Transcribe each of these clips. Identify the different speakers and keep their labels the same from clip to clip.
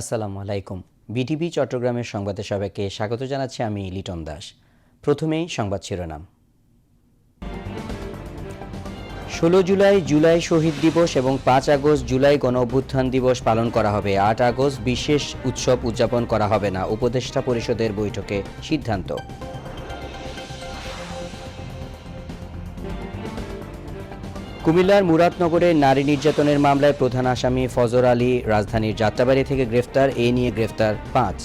Speaker 1: আসসালামু আলাইকুম। বিটিভি চট্টগ্রামের সংবাদে সবাইকে স্বাগত জানাচ্ছি আমি লিটন দাস। প্রথমেই সংবাদ শিরোনাম। ষোলো জুলাই জুলাই শহীদ দিবস এবং পাঁচ আগস্ট জুলাই গণ অভ্যুত্থান দিবস পালন করা হবে। আট আগস্ট বিশেষ উৎসব উদযাপন করা হবে না। উপদেষ্টা পরিষদের বৈঠকে সিদ্ধান্ত। কুমিল্লার মুরাদনগরে নারী নির্যাতনের মামলায় প্রধান আসামি ফজর আলী রাজধানীর যাত্রাবাড়ি থেকে গ্রেফতার, এ নিয়ে গ্রেফতার পাঁচ।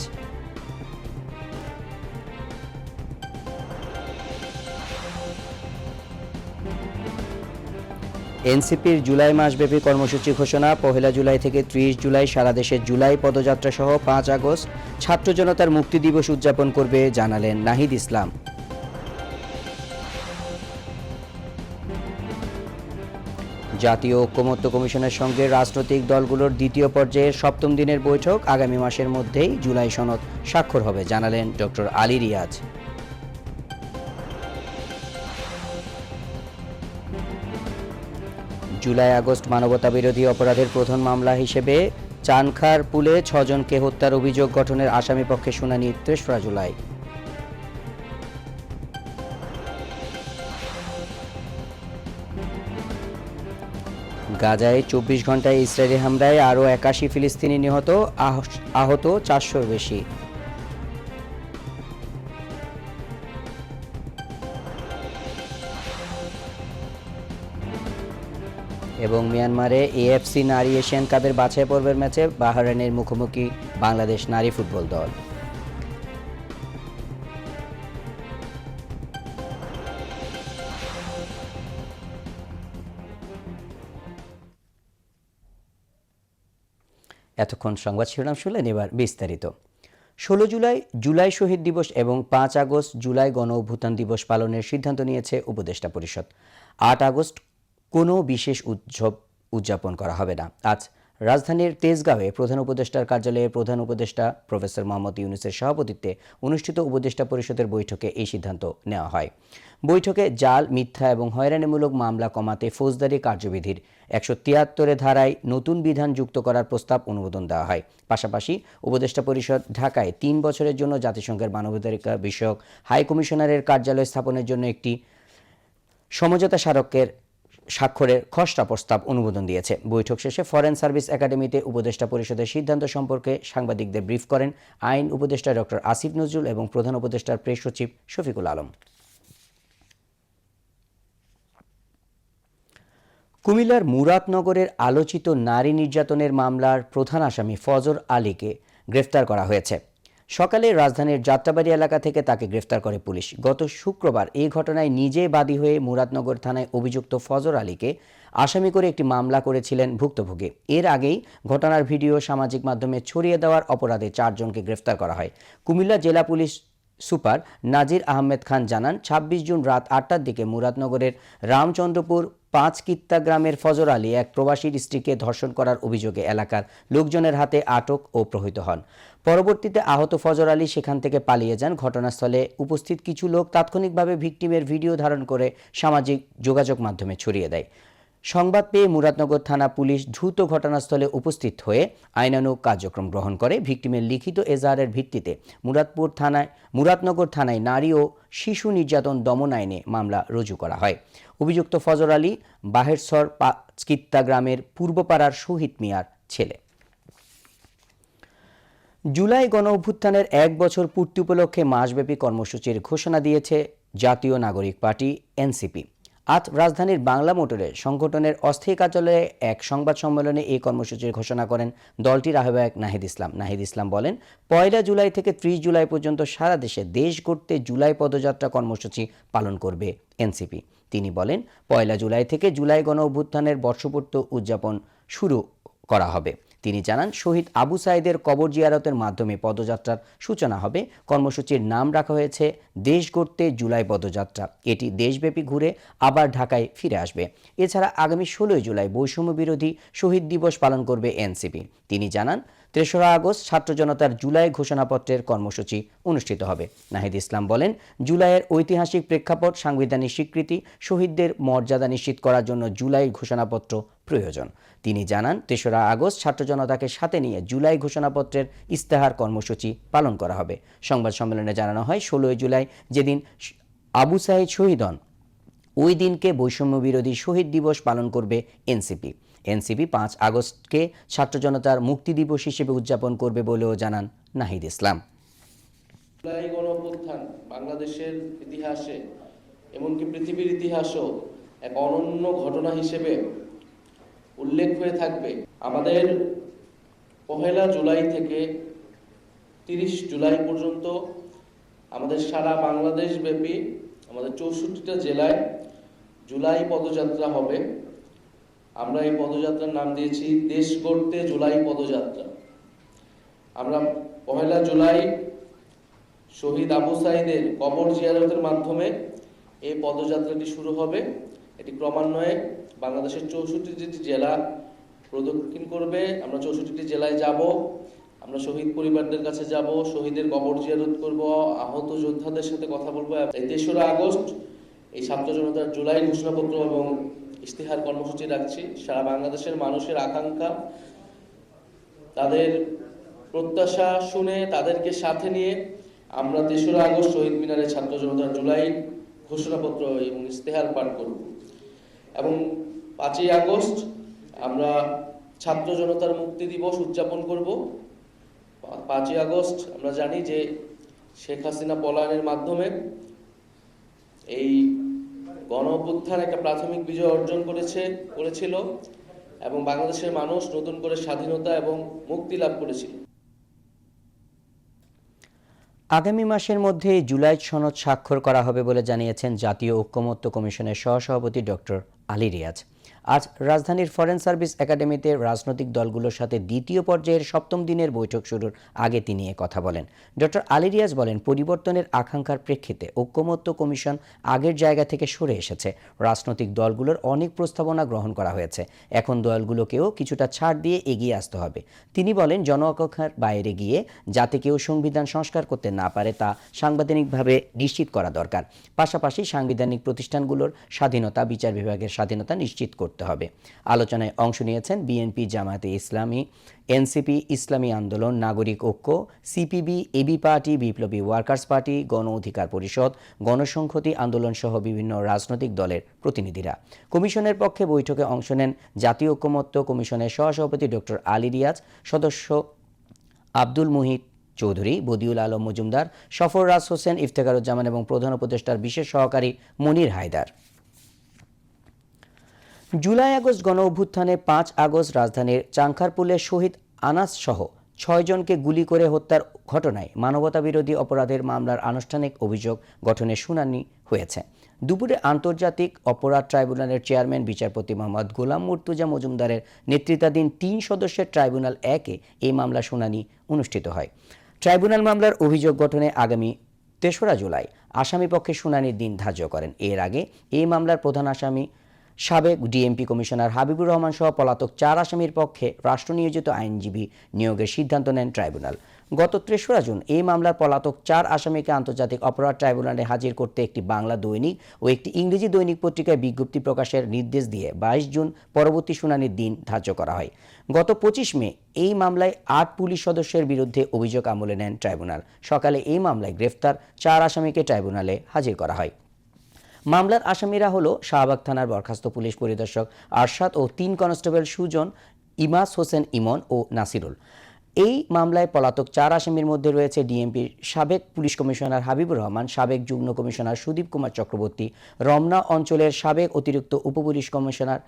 Speaker 1: এনসিপির জুলাই মাসব্যাপী কর্মসূচি ঘোষণা, পহেলা জুলাই থেকে ত্রিশ জুলাই সারা দেশে জুলাই পদযাত্রা সহ পাঁচ আগস্ট ছাত্র জনতার মুক্তি দিবস উদযাপন করবে, জানালেন নাহিদ ইসলাম। জাতীয় ঐক্যমত্য কমিশনের সঙ্গে রাজনৈতিক দলগুলোর দ্বিতীয় পর্যায়ের সপ্তম দিনের বৈঠক আগামী মাসের মধ্যেই জুলাই সনদ স্বাক্ষর হবে, জানালেন doctor Ali Riaz. July August মানবতা বিরোধী অপরাধের প্রধান মামলা হিসেবে চানখার পুলে ছজনকে হত্যার অভিযোগ গঠনের আসামি পক্ষে শুনানি তেসরা জুলাই। গাজায় চব্বিশ ঘন্টায় ইসরায়েলি হামলায় আরও একাশি ফিলিস্তিনি নিহত আহত চারশোর বেশি। এবং মিয়ানমারে এএফসি নারী এশিয়ান কাপের বাছাই পর্বের ম্যাচে বাহরাইনের মুখোমুখি বাংলাদেশ নারী ফুটবল দল। এতক্ষণ সংবাদ শিরোনাম শুনলেন এবার বিস্তারিত। ষোলো জুলাই জুলাই শহীদ দিবস এবং পাঁচ আগস্ট জুলাই গণ অভ্যুত্থান দিবস পালনের সিদ্ধান্ত নিয়েছে উপদেষ্টা পরিষদ। আট আগস্ট কোনো বিশেষ উৎসব উদযাপন করা হবে না। আজ রাজধানীর তেজগাঁওয়ে প্রধান উপদেষ্টার কার্যালয়ে প্রধান উপদেষ্টা প্রফেসর মোহাম্মদ ইউনুসের সভাপতিত্বে অনুষ্ঠিত উপদেষ্টা পরিষদের বৈঠকে এই সিদ্ধান্ত নেওয়া হয়। বৈঠকে জাল, মিথ্যা এবং হয়রানিমূলক মামলা কমাতে ফৌজদারি কার্যবিধির একশো তিয়াত্তরের ধারায় নতুন বিধান যুক্ত করার প্রস্তাব অনুমোদন দেওয়া হয়। পাশাপাশি উপদেষ্টা পরিষদ ঢাকায় তিন বছরের জন্য জাতিসংঘের মানবাধিকার বিষয়ক হাই কমিশনারের কার্যালয় স্থাপনের জন্য একটি সমঝোতা স্মারকের স্বাক্ষরের খসড়া প্রস্তাব অনুমোদন দিয়েছে। বৈঠক শেষে ফরেন সার্ভিস একাডেমিতে উপদেষ্টা পরিষদের সিদ্ধান্ত সম্পর্কে সাংবাদিকদের ব্রিফ করেন আইন উপদেষ্টা ডক্টর আসিফ নজরুল এবং প্রধান উপদেষ্টার প্রেস সচিব শফিকুল আলম। কুমিল্লার মুরাদনগরের আলোচিত নারী নির্যাতনের মামলার প্রধান আসামি ফজর আলীকে গ্রেফতার করা হয়েছে। সকালে রাজধানীর যাত্রাবাড়ি এলাকা থেকে তাকে গ্রেফতার করে পুলিশ। গত শুক্রবার এই ঘটনায় নিজে বাদী হয়ে মুরাদনগর থানায় অভিযুক্ত ফজর আলীকে আসামি করে একটি মামলা করেছিলেন ভুক্তভোগী। এর আগেই ঘটনার ভিডিও সামাজিক মাধ্যমে ছড়িয়ে দেওয়ার অপরাধে চারজনকে গ্রেফতার করা হয়। কুমিল্লা জেলা পুলিশ সুপার নাজির আহমেদ খান জানান ২৬ জুন রাত আটটার দিকে মুরাদনগরের রামচন্দ্রপুর পাঁচ কিত্তা গ্রামের ফজর আলী এক প্রবাসীর স্ত্রীকে ধর্ষণ করার অভিযোগে এলাকার লোকজনের হাতে আটক ও প্রহিত হন। পরবর্তীতে আহত ফজর আলী সেখান থেকে পালিয়ে যান। ঘটনাস্থলে উপস্থিত কিছু লোক তাৎক্ষণিকভাবে ভিকটিমের ভিডিও ধারণ করে সামাজিক যোগাযোগ মাধ্যমে ছড়িয়ে দেয়। সংবাদ পেয়ে মুরাদনগর থানা পুলিশ দ্রুত ঘটনাস্থলে উপস্থিত হয়ে আইনানুগ কার্যক্রম গ্রহণ করে। ভিকটিমের লিখিত এজাহারের ভিত্তিতে মুরাদপুর থানায় মুরাদনগর থানায় নারী ও শিশু নির্যাতন দমন আইনে মামলা রুজু করা হয়। অভিযুক্ত ফজর আলী বাহেরসর পাঁচকিত্তা গ্রামের পূর্বপাড়ার শহীদ মিয়ার ছেলে। জুলাই গণ অভ্যুত্থানের এক বছর পূর্তি উপলক্ষে মাসব্যাপী কর্মসূচির ঘোষণা দিয়েছে জাতীয় নাগরিক পার্টি, এনসিপি। আজ রাজধানীর বাংলা মোটরে সংগঠনের অস্থায়ী কার্যালয়ে এক সংবাদ সম্মেলনে এই কর্মসূচির ঘোষণা করেন দলটির আহ্বায়ক নাহিদ ইসলাম। নাহিদ ইসলাম বলেন, পয়লা জুলাই থেকে ত্রিশ জুলাই পর্যন্ত সারা দেশে দেশ গড়তে জুলাই পদযাত্রা কর্মসূচি পালন করবে এনসিপি। তিনি বলেন পয়লা জুলাই থেকে জুলাই গণ অভ্যুত্থানের বর্ষপূর্ত উদযাপন শুরু করা হবে। তিনি জানান, শহীদ আবু সাইদের কবর জিয়ারতের মাধ্যমে পদযাত্রার সূচনা হবে। কর্মসূচির নাম রাখা হয়েছে, দেশ গড়তে জুলাই পদযাত্রা। এটি দেশব্যাপী ঘুরে আবার ঢাকায় ফিরে আসবে। এছাড়া আগামী ষোলোই জুলাই বৈষম্য বিরোধী শহীদ দিবস পালন করবে এনসিপি। তিনি জানান, তেসরা আগস্ট ছাত্র জনতার জুলাই ঘোষণাপত্রের কর্মসূচি অনুষ্ঠিত হবে। নাহিদ ইসলাম বলেন, জুলাইয়ের ঐতিহাসিক প্রেক্ষাপট, সাংবিধানিক স্বীকৃতি, শহীদদের মর্যাদা নিশ্চিত করার জন্য জুলাই ঘোষণাপত্র প্রয়োজন। তিনি জানান, তেসরা আগস্ট ছাত্র জনতাকে সাথে নিয়ে জুলাই ঘোষণাপত্রের ইস্তেহার কর্মসূচি পালন করা হবে। সংবাদ সম্মেলনে জানানো হয়, ষোলোই জুলাই যেদিন আবু সাইদ শহীদ হন, ওই দিনকে বৈষম্য বিরোধী শহীদ দিবস পালন করবে এনসিপি। এনসিপি পাঁচ আগস্টকে ছাত্র জনতার মুক্তি দিবস হিসেবে উদযাপন করবে বলেও জানান নাহিদ ইসলাম।
Speaker 2: গণঅভ্যুত্থান বাংলাদেশের ইতিহাসে, এমনকি পৃথিবীর ইতিহাসেও এক অনন্য ঘটনা হিসেবে উল্লেখ হয়ে থাকবে, আমাদের পহেলা জুলাই থেকে তিরিশ জুলাই পর্যন্ত আমাদের সারা বাংলাদেশ ব্যাপী আমাদের চৌষট্টিটা জেলায় জুলাই পদযাত্রা হবে। আমরা এই পদযাত্রার নাম দিয়েছি, দেশ গড়তে জুলাই পদযাত্রা। আমরা পহেলা জুলাই শহীদ আবু সাইদের কবর জিয়ারতের মাধ্যমে এই পদযাত্রাটি শুরু হবে। এটি ক্রমান্বয়ে বাংলাদেশের চৌষট্টিটি জেলা প্রদক্ষিণ করবে। আমরা চৌষট্টিটি জেলায় যাব। আমরা শহীদ পরিবারদের কাছে যাব। শহীদের কবর জিয়ারত করব। আহত যোদ্ধাদের সাথে কথা বলব। এই তেসরা আগস্ট, এই ছাত্র জনতার জুলাই ঘোষণাপত্র এবং ইশতেহার কর্মসূচি রাখছি। সারা বাংলাদেশের মানুষের আকাঙ্ক্ষা, তাদের প্রত্যাশা শুনে, তাদেরকে সাথে নিয়ে আমরা তেসরা আগস্ট শহীদ মিনারে ছাত্র জনতার জুলাই ঘোষণাপত্র এবং ইস্তেহার পাঠ করব। এবং পাঁচই আগস্ট আমরা ছাত্র জনতার মুক্তি দিবস উদযাপন করব। পাঁচই আগস্ট আমরা জানি যে শেখ হাসিনা পলায়নের মাধ্যমে এই গণ একটা প্রাথমিক বিজয় অর্জন করেছে, করেছিল এবং বাংলাদেশের মানুষ নতুন করে স্বাধীনতা এবং মুক্তি লাভ করেছিল।
Speaker 1: আগামী মাসের মধ্যে জুলাই সনদ স্বাক্ষর করা হবে বলে জানিয়েছেন জাতীয় ঐক্যমত্য কমিশনের সহসভাপতি ডক্টর আলী রিয়াজ। আজ রাজধানীর ফরেন সার্ভিস একাডেমিতে রাজনৈতিক দলগুলোর সাথে দ্বিতীয় পর্যায়ের সপ্তম দিনের বৈঠক শুরুর আগে তিনি এ কথা বলেন। ডক্টর আলী রিয়াজ বলেন, পরিবর্তনের আকাঙ্ক্ষার প্রেক্ষিতে ঐক্যমত্য কমিশন আগের জায়গা থেকে সরে এসেছে। রাজনৈতিক দলগুলোর অনেক প্রস্তাবনা গ্রহণ করা হয়েছে। এখন দলগুলোকেও কিছুটা ছাড় দিয়ে এগিয়ে আসতে হবে। তিনি বলেন জন আকাঙ্ক্ষার বাইরে গিয়ে যাতে কেউ সংবিধান সংস্কার করতে না পারে তা সাংবিধানিকভাবে নিশ্চিত করা দরকার। পাশাপাশি সাংবিধানিক প্রতিষ্ঠানগুলোর স্বাধীনতা, বিচার বিভাগের স্বাধীনতা নিশ্চিত করতে হবে। আলোচনায় অংশ নিয়েছেন বিএনপি জামায়াতে ইসলামী, NCP, Islami Andolan, Nagorik Oikya, CPB, AB party, Biplobi workers party, Gono Odhikar Parishad, গণসংহতি আন্দোলন সহ বিভিন্ন রাজনৈতিক দলের প্রতিনিধিরা। কমিশনের পক্ষে বৈঠকে অংশ নেন জাতীয় ঐক্যমত্য কমিশনের সহসভাপতি ডক্টর আলী রিয়াজ, সদস্য আব্দুল মুহিত চৌধুরী, বদিউল আলম মজুমদার, সফররাজ হোসেন ইফতেখারুজ্জামান এবং প্রধান উপদেষ্টার বিশেষ সহকারী মনির হায়দার। জুলাই আগস্ট গণ অভ্যুত্থানে পাঁচ আগস্ট রাজধানীর চাংখারপুলে শহীদ আনাস সহ ছয়জনকে গুলি করে হত্যার ঘটনায় মানবতা বিরোধী অপরাধের মামলার আনুষ্ঠানিক অভিযোগ গঠনের শুনানি হয়েছে। দুপুরে আন্তর্জাতিক অপরাধ ট্রাইব্যুনালের চেয়ারম্যান বিচারপতি মোহাম্মদ গোলাম মুর্তুজা মজুমদারের নেতৃত্বাধীন তিন সদস্যের ট্রাইব্যুনাল একে এই মামলা শুনানি অনুষ্ঠিত হয়। ট্রাইব্যুনাল মামলার অভিযোগ গঠনে আগামী তেসরা জুলাই আসামি পক্ষে শুনানির দিন ধার্য করেন। এর আগে এই মামলার প্রধান আসামি সাবেক ডিএমপি কমিশনার হাবিবুর রহমান সহ পলাতক চার আসামির পক্ষে রাষ্ট্র নিয়োজিত আইনজীবী নিয়োগের সিদ্ধান্ত নেন ট্রাইব্যুনাল। গত তেসরা জুন এই মামলার পলাতক চার আসামিকে আন্তর্জাতিক অপরাধ ট্রাইব্যুনালে হাজির করতে একটি বাংলা দৈনিক ও একটি ইংরেজি দৈনিক পত্রিকায় বিজ্ঞপ্তি প্রকাশের নির্দেশ দিয়ে বাইশ জুন পরবর্তী শুনানির দিন ধার্য করা হয়। গত পঁচিশ মে এই মামলায় আট পুলিশ সদস্যের বিরুদ্ধে অভিযোগ আমলে নেন ট্রাইব্যুনাল। সকালে এই মামলায় গ্রেফতার চার আসামিকে ট্রাইব্যুনালে হাজির করা হয়। মামলার আসামিরা হলো শাহবাগ থানার বরখাস্ত পুলিশ পরিদর্শক আরশাদ ও তিন কনস্টেবল সুজন, ইমাস হোসেন ইমন ও নাসিরুল। এই মামলায় পলাতক চার আসামির মধ্যে রয়েছে ডিএমপির সাবেক পুলিশ কমিশনার হাবিবুর রহমান, সাবেক যুগ্ম কমিশনার সুদীপ কুমার চক্রবর্তী, রমনা অঞ্চলের সাবেক অতিরিক্ত উপপুলিশ কমিশনার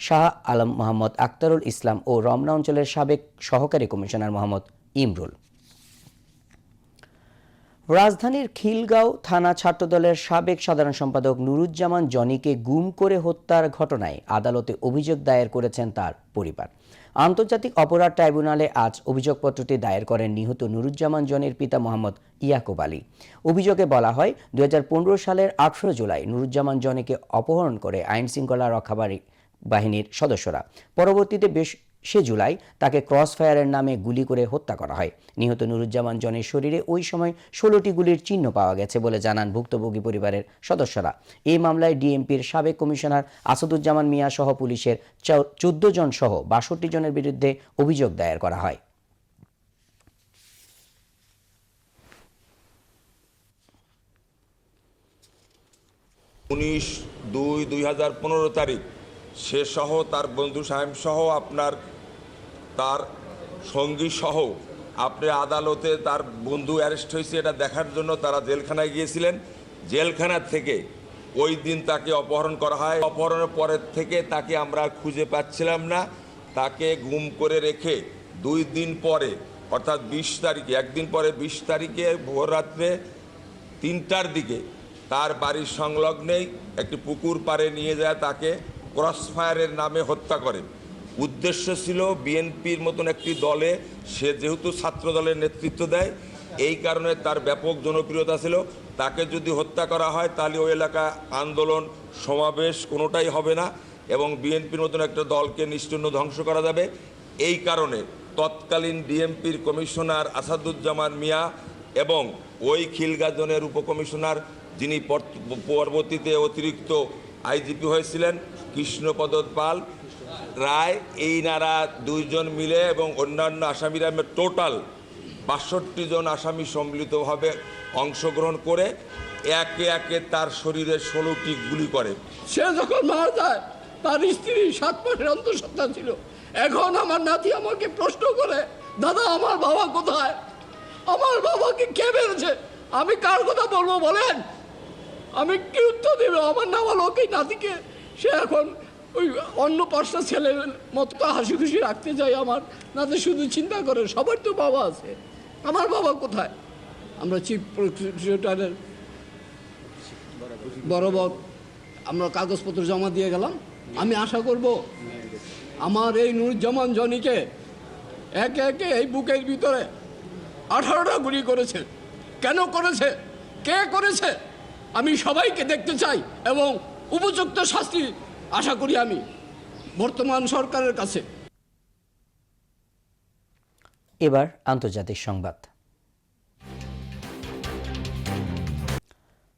Speaker 1: শাহ আলম মোহাম্মদ আক্তারুল ইসলাম ও রমনা অঞ্চলের সাবেক সহকারী কমিশনার মোহাম্মদ ইমরুল। রাজধানীর খিলগাঁও থানা ছাত্রদলের সাবেক সাধারণ সম্পাদক নুরুজ্জামান জনিকে গুম করে হত্যার ঘটনায় আদালতে অভিযোগ দায়ের করেছেন তার পরিবার। আন্তর্জাতিক অপরাধ ট্রাইব্যুনালে আজ অভিযোগপত্রটি দায়ের করেন নিহত নুরুজ্জামান জনের পিতা মোহাম্মদ ইয়াকুব আলী। অভিযোগে বলা হয় দু হাজার পনেরো সালের আঠেরো জুলাই নুরুজ্জামান জনিকে অপহরণ করে আইন শৃঙ্খলা রক্ষাবাড়ি বাহিনীর সদস্যরা। পরবর্তীতে বেশ সে জুলাই তাকে ক্রস ফায়ারের নামে গুলি করে হত্যা করা হয়। নিহত নুরুজ্জামান জনের শরীরে ওই সময় ষোলোটি গুলির চিহ্ন পাওয়া গেছে বলে জানান ভুক্তভোগী পরিবারের সদস্যরা। এই মামলায় ডিএমপির সাবেক কমিশনার আসাদুজ্জামান মিয়া সহ পুলিশের চোদ্দ জন সহ বাষট্টি জনের বিরুদ্ধে অভিযোগ দায়ের করা হয়।
Speaker 3: উনিশ দুই দুই হাজার পনেরো তারিখ সে সহ তার বন্ধু সাহেব সহ আপনার তার সঙ্গী সহ আপনি আদালতে তার বন্ধু অ্যারেস্ট হয়েছে এটা দেখার জন্য তারা জেলখানায় গিয়েছিলেন। জেলখানার থেকে ওই দিন তাকে অপহরণ করা হয়। অপহরণের পরের থেকে তাকে আমরা খুঁজে পাচ্ছিলাম না। তাকে গুম করে রেখে দুই দিন পরে, অর্থাৎ বিশ তারিখে, একদিন পরে বিশ তারিখে ভোর রাত্রে তিনটার দিকে তার বাড়ির সংলগ্নেই একটি পুকুর পাড়ে নিয়ে যায় তাকে। ক্রসফায়ারের নামে হত্যা করেন উদ্দেশ্য ছিল বিএনপির মতন একটি দলে, সে যেহেতু ছাত্র দলের নেতৃত্ব দেয়, এই কারণে তার ব্যাপক জনপ্রিয়তা ছিল। তাকে যদি হত্যা করা হয়, তাহলে ওই এলাকা আন্দোলন, সমাবেশ কোনোটাই হবে না এবং বিএনপির মতন একটা দলকে নিশ্চিন্ন ধ্বংস করা যাবে। এই কারণে তৎকালীন ডিএমপির কমিশনার আসাদুজ্জামান মিয়া এবং ওই খিলগাজনের উপকমিশনার যিনি পরবর্তীতে অতিরিক্ত আইজিপি হয়েছিলেন কৃষ্ণপদ পাল রায়, এই নারা দুইজন মিলে এবং অন্যান্য আসামিরা টোটাল বাষট্টি জন আসামি সম্মিলিতভাবে অংশগ্রহণ করে একে একে তার শরীরে ষোলোটি গুলি করে।
Speaker 4: সে যখন মারা যায়, তার স্ত্রী সাত মাসের অন্তঃসত্ত্বা ছিল। এখন আমার নাতি আমাকে প্রশ্ন করে, দাদা, আমার বাবা কোথায়? আমার বাবাকে কে মেরেছে? আমি কার কথা বলব বলেন? আমি কি উত্তর দেব? আমার নাবালক এই নাতিকে। সে এখন ওই অন্য পাঁচটা ছেলের মতো তো হাসি খুশি রাখতে চাই আমার। নাতি শুধু চিন্তা করে, সবার তো বাবা আছে। আমার বাবা কোথায়? আমরা চিফ প্রসিকিউটরের বরাবর আমরা কাগজপত্র জমা দিয়ে গেলাম। আমি আশা করব আমার এই নুরুজ্জামান জনিকে একে একে এই বুকের ভিতরে আঠারোটা গুলি করেছে। কেন করেছে? কে করেছে? আমি সবাইকে দেখতে চাই এবং উপযুক্ত শাস্তি আশা করি আমি বর্তমান সরকারের কাছে।
Speaker 1: এবার আন্তর্জাতিক সংবাদ।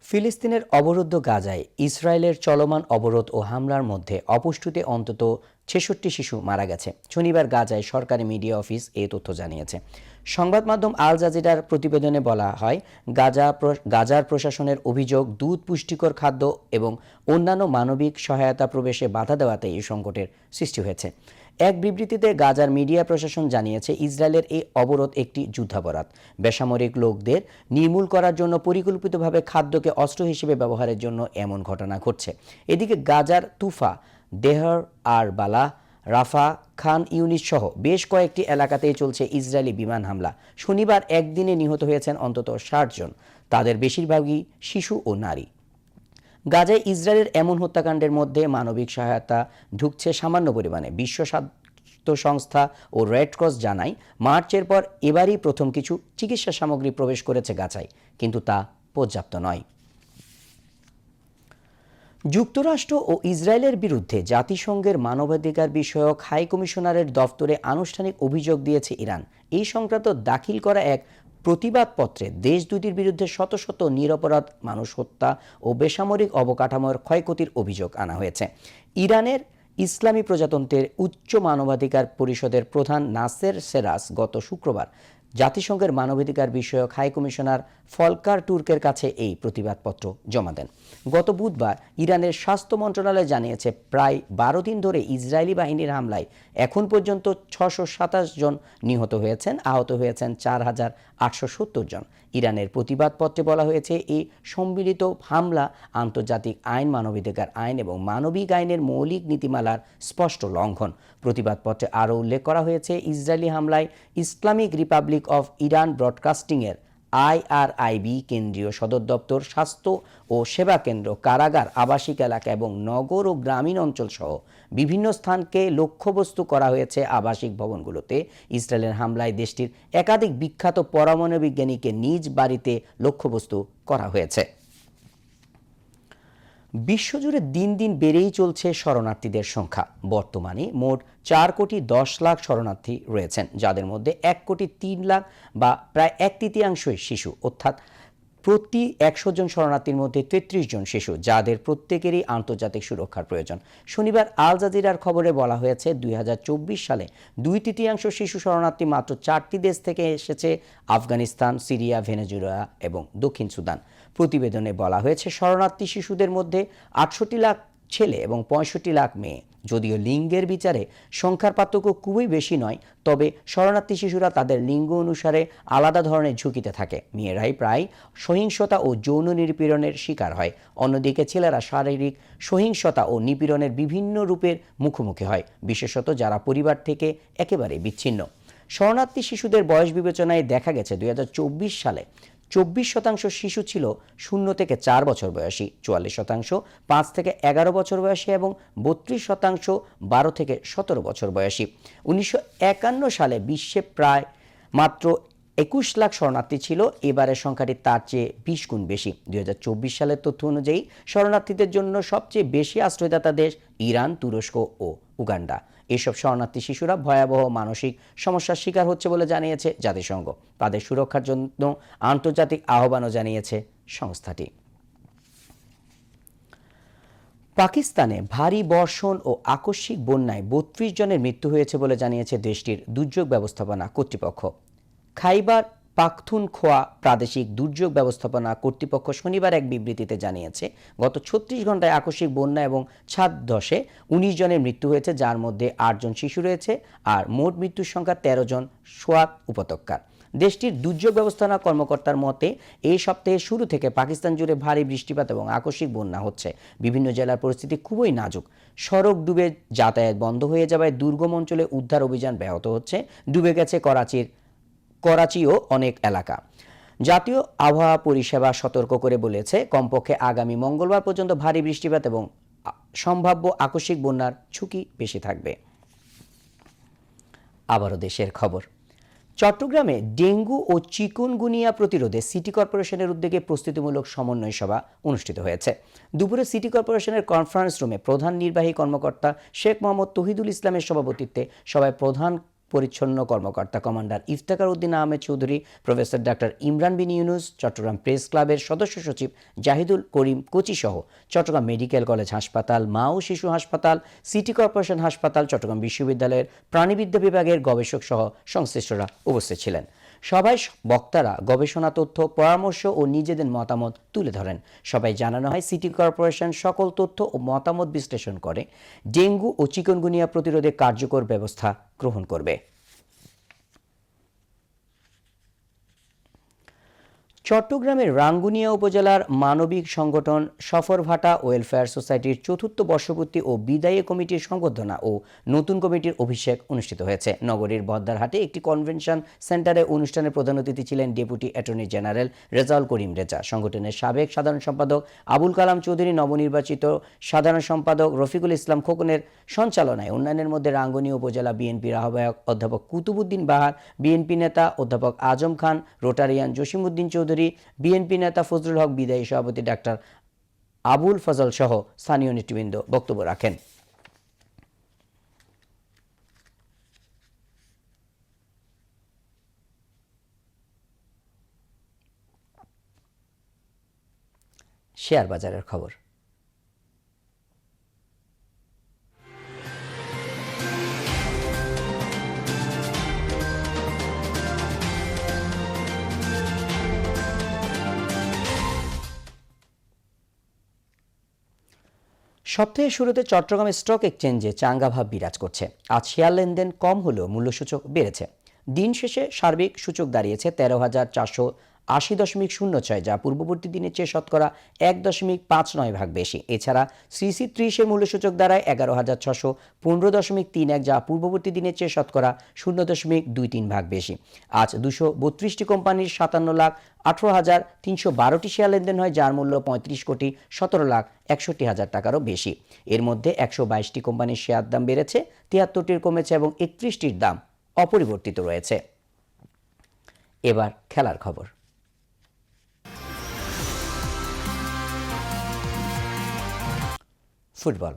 Speaker 1: ফিলিস্তিনের অবরুদ্ধ গাজায় ইসরায়েলের চলমান অবরোধ ও হামলার মধ্যে অপুষ্টিতে অন্তত ছেষট্টি শিশু মারা গেছে। শনিবার গাজায় সরকারি মিডিয়া অফিস এ তথ্য জানিয়েছে। সংবাদ মাধ্যম আল জাজিরার প্রতিবেদনে বলা হয়, গাজা গাজার প্রশাসনের অভিযোগ দুধ পুষ্টিকর খাদ্য এবং অন্যান্য মানবিক সহায়তা প্রবেশে বাধা দেওয়াতে এই সংকটের সৃষ্টি হয়েছে। এক বিবৃতিতে গাজার মিডিয়া প্রশাসন জানিয়েছে, ইসরায়েলের এই অবরোধ একটি যুদ্ধাপরাধ। বেসামরিক লোকদের নির্মূল করার জন্য পরিকল্পিতভাবে খাদ্যকে অস্ত্র হিসেবে ব্যবহারের জন্য এমন ঘটনা ঘটছে। এদিকে গাজার তুফা দেহর আর বালা রাফা খান ইউনিস সহ বেশ কয়েকটি এলাকাতেই চলছে ইসরায়েলি বিমান হামলা। শনিবার একদিনে নিহত হয়েছেন অন্তত ষাট জন, তাদের বেশিরভাগই শিশু ও নারী। গাজায় ইসরায়েলের এমন হত্যাকাণ্ডের মধ্যে মানবিক সহায়তা ঢুকছে সামান্য পরিমাণে, বিশ্ব স্বাস্থ্য সংস্থা ও রেড ক্রস জানায় মার্চের পর এবারই প্রথম কিছু চিকিৎসা সামগ্রী প্রবেশ করেছে গাজায়, কিন্তু তা পর্যাপ্ত নয়। যুক্তরাষ্ট্র ও ইসরায়েলের বিরুদ্ধে জাতিসংঘের মানবাধিকার বিষয়ক হাই কমিশনারের দফতরে আনুষ্ঠানিক অভিযোগ দিয়েছে ইরান। এই সংক্রান্ত দাখিল করা এক প্রতিবাদপত্রে দেশ দুটির বিরুদ্ধে শত শত নিরপরাধ মানুষ হত্যা ও বেসামরিক অবকাঠামোর ক্ষয়ক্ষতির অভিযোগ আনা হয়েছে। ইরানের ইসলামী প্রজাতন্ত্রের উচ্চ মানবাধিকার পরিষদের প্রধান নাসের সেরাস গত শুক্রবার জাতিসংঘের মানবাধিকার বিষয়ক হাই কমিশনার ফলকার তুর্কের কাছে এই প্রতিবাদপত্র জমা দেন। গত বুধবার ইরানের স্বাস্থ্য মন্ত্রণালয় জানিয়েছে, প্রায় বারো দিন ধরে ইসরায়েলি বাহিনীর হামলায় এখন পর্যন্ত ছশো সাতাশ জন নিহত হয়েছেন, আহত হয়েছেন চার হাজার আটশো সত্তর জন। ইরানের প্রতিবাদপত্রে বলা হয়েছে এই সম্মিলিত হামলা আন্তর্জাতিক আইন, মানবাধিকার আইন এবং মানবিক আইনের মৌলিক নীতিমালার স্পষ্ট লঙ্ঘন। প্রতিবাদপত্রে আরও উল্লেখ করা হয়েছে, ইসরায়েলি হামলায় ইসলামিক রিপাবলিক অফ ইরান ব্রডকাস্টিংয়ের আইআরআইবি, কেন্দ্রীয় সদর দপ্তর, স্বাস্থ্য ও সেবা কেন্দ্র, কারাগার, আবাসিক এলাকা এবং নগর ও গ্রামীণ অঞ্চল সহ বিভিন্ন স্থানকে লক্ষ্যবস্তু করা হয়েছে আবাসিক ভবনগুলোতে। ইসরায়েলের হামলায় দেশটির একাধিক বিখ্যাত পরমাণু বিজ্ঞানীকে নিজ বাড়িতে লক্ষ্যবস্তু করা হয়েছে। বিশ্বজুড়ে দিন দিন বেড়েই চলছে শরণার্থীদের সংখ্যা। বর্তমানে মোট চার কোটি দশ লাখ শরণার্থী রয়েছেন, যাদের মধ্যে এক কোটি তিন লাখ বা প্রায় এক তৃতীয়াংশই শিশু। অর্থাৎ প্রতি একশো জন শরণার্থীর মধ্যে তেত্রিশ জন শিশু, যাদের প্রত্যেকেরই আন্তর্জাতিক সুরক্ষার প্রয়োজন। শনিবার আল জাজিরার খবরে বলা হয়েছে, দুই হাজার চব্বিশ সালে দুই তৃতীয়াংশ শিশু শরণার্থী মাত্র চারটি দেশ থেকে এসেছে, আফগানিস্তান, সিরিয়া, ভেনেজুয়েলা এবং দক্ষিণ সুদান। প্রতিবেদনে বলা হয়েছে, শরণার্থী শিশুদের মধ্যে আটষট্টি লাখ ছেলে এবং পঁয়ষট্টি লাখ মেয়ে। যদিও লিঙ্গের বিচারে সংখ্যার পার্থক্য খুবই বেশি নয়, তবে শরণার্থী শিশুরা তাদের লিঙ্গ অনুসারে আলাদা ধরনের ঝুঁকিতে থাকে। মেয়েরাই প্রায় সহিংসতা ও যৌন নিপীড়নের শিকার হয়। অন্যদিকে ছেলেরা শারীরিক সহিংসতা ও নিপীড়নের বিভিন্ন রূপের মুখোমুখি হয়, বিশেষত যারা পরিবার থেকে একেবারে বিচ্ছিন্ন। শরণার্থী শিশুদের বয়স বিবেচনায় দেখা গেছে দুই হাজার চব্বিশ সালে। চব্বিশ শতাংশ শিশু ছিল শূন্য থেকে চার বছর বয়সী, চুয়াল্লিশ শতাংশ পাঁচ থেকে এগারো বছর বয়সী এবং বত্রিশ শতাংশ বারো থেকে সতেরো বছর বয়সী। উনিশশো একান্ন সালে বিশ্বে প্রায় মাত্র একুশ লাখ শরণার্থী ছিল, এবারের সংখ্যাটি তার চেয়ে বিশ গুণ বেশি। দু হাজার চব্বিশ সালের তথ্য অনুযায়ী শরণার্থীদের জন্য সবচেয়ে বেশি আশ্রয়দাতা দেশ ইরান, তুরস্ক ও উগান্ডা। এসব শরণার্থী শিশুরা ভয়াবহ মানসিক সমস্যার শিকার হচ্ছে বলে জানিয়েছে জাতিসংঘ। তাদের সুরক্ষার জন্য আন্তর্জাতিক আহ্বানও জানিয়েছে সংস্থাটি। পাকিস্তানে ভারী বর্ষণ ও আকস্মিক বন্যায় বত্রিশ জনের মৃত্যু হয়েছে বলে জানিয়েছে দেশটির দুর্যোগ ব্যবস্থাপনা কর্তৃপক্ষ। খাইবার পাখতুনখোয়া প্রাদেশিক দুর্যোগ ব্যবস্থাপনা কর্তৃপক্ষ শনিবার এক বিবৃতিতে জানিয়েছে, গত ছত্রিশ ঘন্টায় আকস্মিক বন্যা এবং ছাদ ধসে উনিশ জনের মৃত্যু হয়েছে, যার মধ্যে আটজন শিশু রয়েছে আর মোট মৃত্যুর সংখ্যা তেরো জন সোয়াত উপত্যকার। দেশটির দুর্যোগ ব্যবস্থাপনা কর্মকর্তার মতে, এই সপ্তাহের শুরু থেকে পাকিস্তান জুড়ে ভারী বৃষ্টিপাত এবং আকস্মিক বন্যা হচ্ছে। বিভিন্ন জেলার পরিস্থিতি খুবই নাজুক। সড়ক ডুবে যাতায়াত বন্ধ হয়ে যাওয়ায় দুর্গম অঞ্চলে উদ্ধার অভিযান ব্যাহত হচ্ছে। ডুবে গেছে করাচির করাচিও অনেক এলাকা। জাতীয় আবহাওয়া পরিষেবা সতর্ক করে বলেছে, কমপক্ষে আগামী মঙ্গলবার পর্যন্ত ভারী বৃষ্টিপাত এবং সম্ভাব্য আকস্মিক বন্যার ঝুঁকি বেশি থাকবে। আবারও দেশের খবর। চট্টগ্রামে ডেঙ্গু ও চিকুনগুনিয়া প্রতিরোধে সিটি কর্পোরেশনের উদ্যোগে প্রস্তুতিমূলক সমন্বয় সভা অনুষ্ঠিত হয়েছে। দুপুরে সিটি কর্পোরেশনের কনফারেন্স রুমে প্রধান নির্বাহী কর্মকর্তা শেখ মোহাম্মদ তহিদুল ইসলামের সভাপতিত্বে সভায় প্রধান পরিচ্ছন্ন কর্মকর্তা commander Iftekhar Uddin Ahmed Chowdhury, professor doctor Imran Bin Yunus, Chattogram press ক্লাবের সদস্য সচিব জাহিদুল করিম কোচি সহ চট্টগ্রাম মেডিকেল কলেজ হাসপাতাল, মা ও শিশু হাসপাতাল, সিটি কর্পোরেশন হাসপাতাল, চট্টগ্রাম বিশ্ববিদ্যালয়ের প্রাণীবিদ্যা বিভাগের গবেষক সহ সংশ্লিষ্টরা উপস্থিত ছিলেন। সবাই বক্তারা গবেষণা, তথ্য, পরামর্শ ও নিজেদের মতামত তুলে ধরেন। সবাই জানানো হয়, সিটি কর্পোরেশন সকল তথ্য ও মতামত বিশ্লেষণ করে। ডেঙ্গু ও চিকনগুনিয়া প্রতিরোধে কার্যকর ব্যবস্থা গ্রহণ করবে। চট্টগ্রামের রাঙ্গুনিয়া উপজেলার মানবিক সংগঠন সফরভাটা ওয়েলফেয়ার সোসাইটির চতুর্থ বর্ষপূর্তি ও বিদায়ী কমিটির সংবর্ধনা ও নতুন কমিটির অভিষেক অনুষ্ঠিত হয়েছে। নগরীর বদ্দারহাটে একটি কনভেনশন সেন্টারে অনুষ্ঠানের প্রধান অতিথি ছিলেন deputy attorney general Rezaul Karim Reza. সংগঠনের সাবেক সাধারণ সম্পাদক আবুল কালাম চৌধুরী নবনির্বাচিত সাধারণ সম্পাদক রফিকুল ইসলাম খোকনের সঞ্চালনায় অন্যান্যের মধ্যে রাঙ্গুনিয়া উপজেলা বিএনপির আহ্বায়ক অধ্যাপক কুতুবুদ্দিন বাহার, বিএনপি নেতা অধ্যাপক আজম খান, রোটারিয়ান জসিমউদ্দিন চৌধুরী বিএনপি নেতা ফজলুল হক, বিদায়ী সভাপতি ডাক্তার আবুল ফজল সহ স্থানীয় নেতৃবৃন্দ বক্তব্য রাখেন। শেয়ার বাজারের খবর। সপ্তাহের শুরুতে চট্টগ্রাম স্টক এক্সচেঞ্জে চাঙ্গা ভাব বিরাজ করছে। আজ শেয়ার লেনদেন কম হলেও মূল্যসূচক বেড়েছে। দিন শেষে সার্বিক সূচক দাঁড়িয়েছে তেরো হাজার চারশো আশি দশমিক শূন্য ছয় যা পূর্ববর্তী দিনের চেয়ে শতকরা এক দশমিক পাঁচ নয় ভাগ বেশি। এছাড়া সিসি ত্রিশের মূল্যসূচক দাঁড়ায় এগারো হাজার ছশো পনেরো দশমিক তিন এক, যা পূর্ববর্তী দিনের চেয়ে শতকরা শূন্য দশমিক দুই তিন ভাগ বেশি। আজ দুশো বত্রিশটি কোম্পানির সাতান্ন লাখ আঠারো হাজার তিনশো বারোটি শেয়ার লেনদেন হয়, যার মূল্য পঁয়ত্রিশ কোটি সতেরো লাখ একষট্টি হাজার টাকারও বেশি। এর মধ্যে একশো বাইশটি কোম্পানির শেয়ার দাম বেড়েছে, তিয়াত্তরটির কমেছে এবং একত্রিশটির দাম অপরিবর্তিত রয়েছে। এবার খেলার খবর। ফুটবল।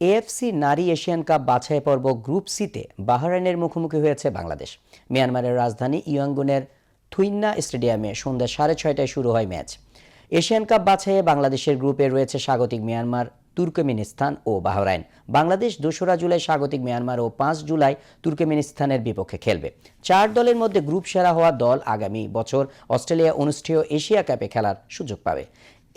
Speaker 1: এএফসি নারী এশিয়ান কাপ বাছাই পর্ব গ্রুপ সিতে বাহরাইনের মুখোমুখি হয়েছে বাংলাদেশ। মিয়ানমারের রাজধানী ইয়াঙ্গুনের থুইন্না স্টেডিয়ামে সন্ধ্যা সাড়ে ছয়টায় শুরু হয় ম্যাচ। এশিয়ান কাপ বাছাইয়ে বাংলাদেশের গ্রুপে রয়েছে স্বাগতিক মিয়ানমার, তুর্কমেনিস্তান ও বাহরাইন। বাংলাদেশ দোসরা জুলাই স্বাগতিক মিয়ানমার ও পাঁচ জুলাই তুর্কমেনিস্তানের বিপক্ষে খেলবে। চার দলের মধ্যে গ্রুপ সেরা হওয়া দল আগামী বছর অস্ট্রেলিয়া অনুষ্ঠেয় এশিয়া কাপে খেলার সুযোগ পাবে।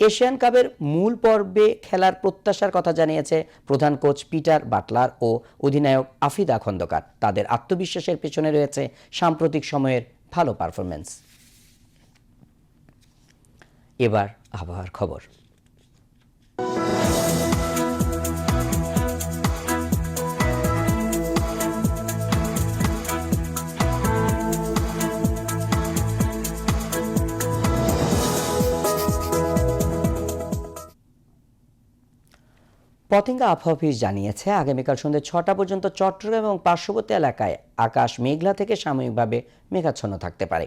Speaker 1: এশিয়ান কাপের মূল পর্বে খেলার প্রত্যাশার কথা জানিয়েছে প্রধান কোচ পিটার বাটলার ও অধিনায়ক আফিদা খন্দকার। তাদের আত্মবিশ্বাসের পেছনে রয়েছে সাম্প্রতিক সময়ের ভালো পারফরমেন্স এবার আবহাওয়ার খবর। পতেঙ্গা আবহাওয়া অফিস জানিয়েছে, আগামীকাল সন্ধ্যে ছটা পর্যন্ত চট্টগ্রাম এবং পার্শ্ববর্তী এলাকায় আকাশ মেঘলা থেকে সাময়িকভাবে মেঘাচ্ছন্ন থাকতে পারে।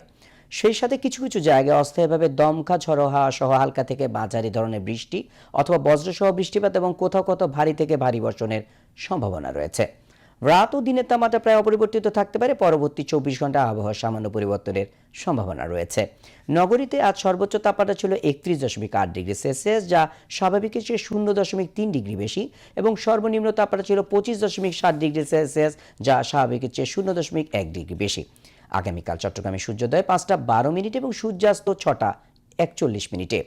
Speaker 1: সেই সাথে কিছু কিছু জায়গায় অস্থায়ীভাবে দমকা ঝড়ো হাওয়া সহ হালকা থেকে মাঝারি ধরনের বৃষ্টি অথবা বজ্রসহ বৃষ্টিপাত এবং কোথাও কোথাও ভারী থেকে ভারী বর্ষণের সম্ভাবনা রয়েছে। রাত ও দিনের তাপমাত্রা প্রায় অপরিবর্তিত থাকতে পারে। পরবর্তী চব্বিশ ঘণ্টা আবহাওয়ার সামান্য পরিবর্তনের সম্ভাবনা রয়েছে। নগরীতে আজ সর্বোচ্চ তাপমাত্রা ছিল একত্রিশ দশমিক আট ডিগ্রি সেলসিয়াস, যা স্বাভাবিকের চেয়ে শূন্য দশমিক তিন ডিগ্রি বেশি, এবং সর্বনিম্ন তাপমাত্রা ছিল পঁচিশ দশমিক সাত ডিগ্রি সেলসিয়াস, যা স্বাভাবিকের চেয়ে শূন্য দশমিক এক ডিগ্রি বেশি। আগামীকাল চট্টগ্রামে সূর্যোদয় পাঁচটা বারো মিনিট এবং সূর্যাস্ত ছটা একচল্লিশ মিনিটে।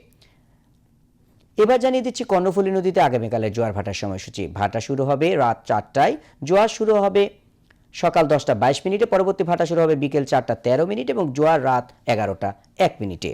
Speaker 1: এবার জানিয়ে দিচ্ছি কর্ণফুলী নদীতে আগামীকালের জোয়ার ভাটার সময়সূচি। ভাটা শুরু হবে রাত চারটায়। জোয়ার শুরু হবে সকাল দশটা বাইশ মিনিটে। পরবর্তী ভাটা শুরু হবে বিকেল চারটা তেরো মিনিট এবং জোয়ার রাত এগারোটা এক মিনিটে।